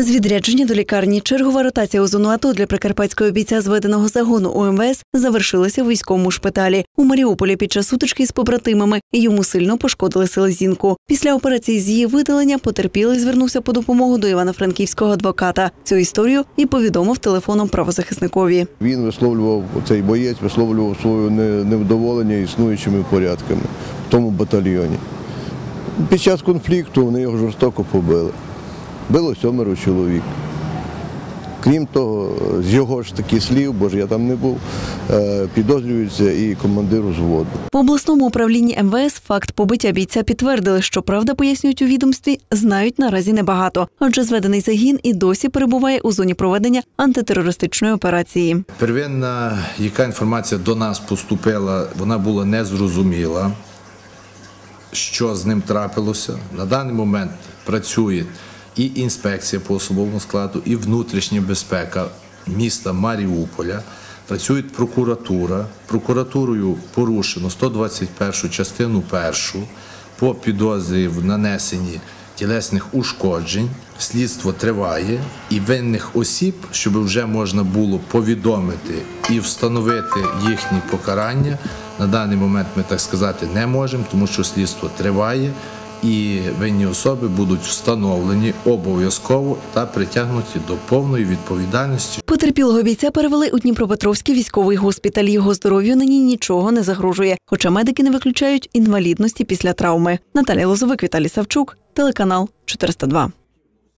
З відрядження до лікарні чергова ротація у зону АТО для прикарпатського бійця зведеного загону УМВС завершилася у військовому шпиталі. У Маріуполі під час сутички з побратимами йому сильно пошкодили селезінку. Після операції з її видалення потерпілий звернувся по допомогу до івано-франківського адвоката. Цю історію і повідомив телефоном правозахисникові. Він висловлював цей боєць, висловлював своє невдоволення існуючими порядками в тому батальйоні. Під час конфлікту вони його жорстоко побили. Било сьомеро чоловік. Крім того, з його ж таки слів, бо ж я там не був, е, підозрюється і командир взводу. В обласному управлінні МВС факт побиття бійця підтвердили, що правда пояснюють у відомстві, знають наразі небагато. Отже, зведений загін і досі перебуває у зоні проведення антитерористичної операції. Первинна, яка інформація до нас поступила, вона була незрозуміла, що з ним трапилося. На даний момент працює і інспекція по особовому складу, і внутрішня безпека міста Маріуполя. Працює прокуратура. Прокуратурою порушено 121 частину першу по підозрі в нанесенні тілесних ушкоджень. Слідство триває і винних осіб, щоб вже можна було повідомити і встановити їхні покарання. На даний момент ми так сказати не можемо, тому що слідство триває. І винні особи будуть встановлені обов'язково та притягнуті до повної відповідальності Потерпілого бійця перевели у Дніпропетровський військовий госпіталь. Його здоров'ю нині нічого не загрожує, хоча медики не виключають інвалідності після травми. Наталія Лозовик, Віталій Савчук, телеканал 402.